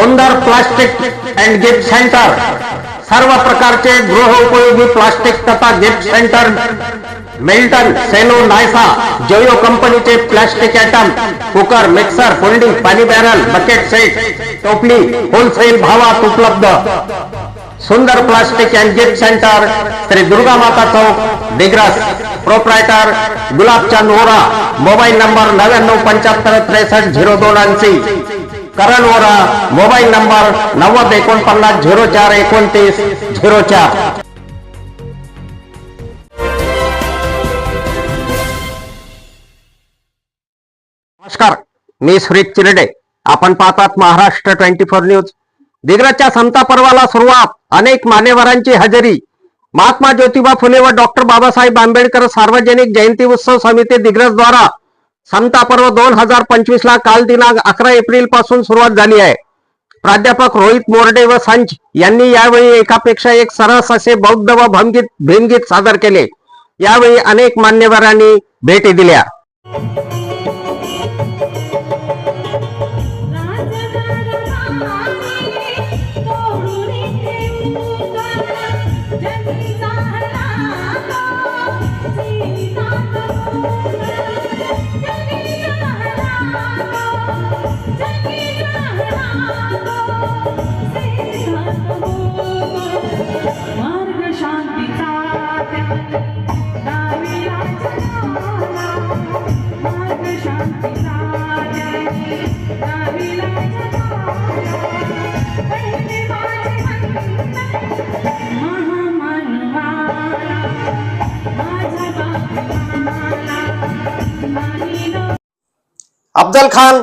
सुंदर plastic and gift centre सर्व प्रकारचे गृह उपयोगी प्लास्टिक तथा gift centre Milton Cello Nayasa जयो कंपनीचे plastic item cooker mixer folding पाणी बॅरल बकेट सेट टोपली होलसेल भावात उपलब्ध. Sundar plastic and gift centre Shri Durga Mata Chowk Digras proprietor Gulabchand Ora mobile number नव्याण्णव पंच्याहत्तर त्रेसष्ट झिरो दोन ऐंशी. करण वरा मोबाईल नंबर नव्वद एकोणपन्नास झिरो चार एकोणतीस झिरो चार नमस्कार मी सुरेश चिरडे. आपण पाहतात महाराष्ट्र ट्वेंटी फोर न्यूज. दिग्रजच्या समता पर्वाला सुरुवात. अनेक मान्यवरांची हजेरी. महात्मा ज्योतिबा फुले व डॉक्टर बाबासाहेब आंबेडकर सार्वजनिक जयंती उत्सव समिती दिग्रज द्वारा समता पर्व दोन हजार पंचवीस ला काल दिनांक अकरा एप्रिलपासून सुरुवात झाली आहे. प्राध्यापक रोहित मोरडे व संच यांनी यावेळी एकापेक्षा एक सरस असे बौद्ध व भंगीत भीमगीत सादर केले. यावेळी अनेक मान्यवरांनी भेटी दिल्या. अफजल खान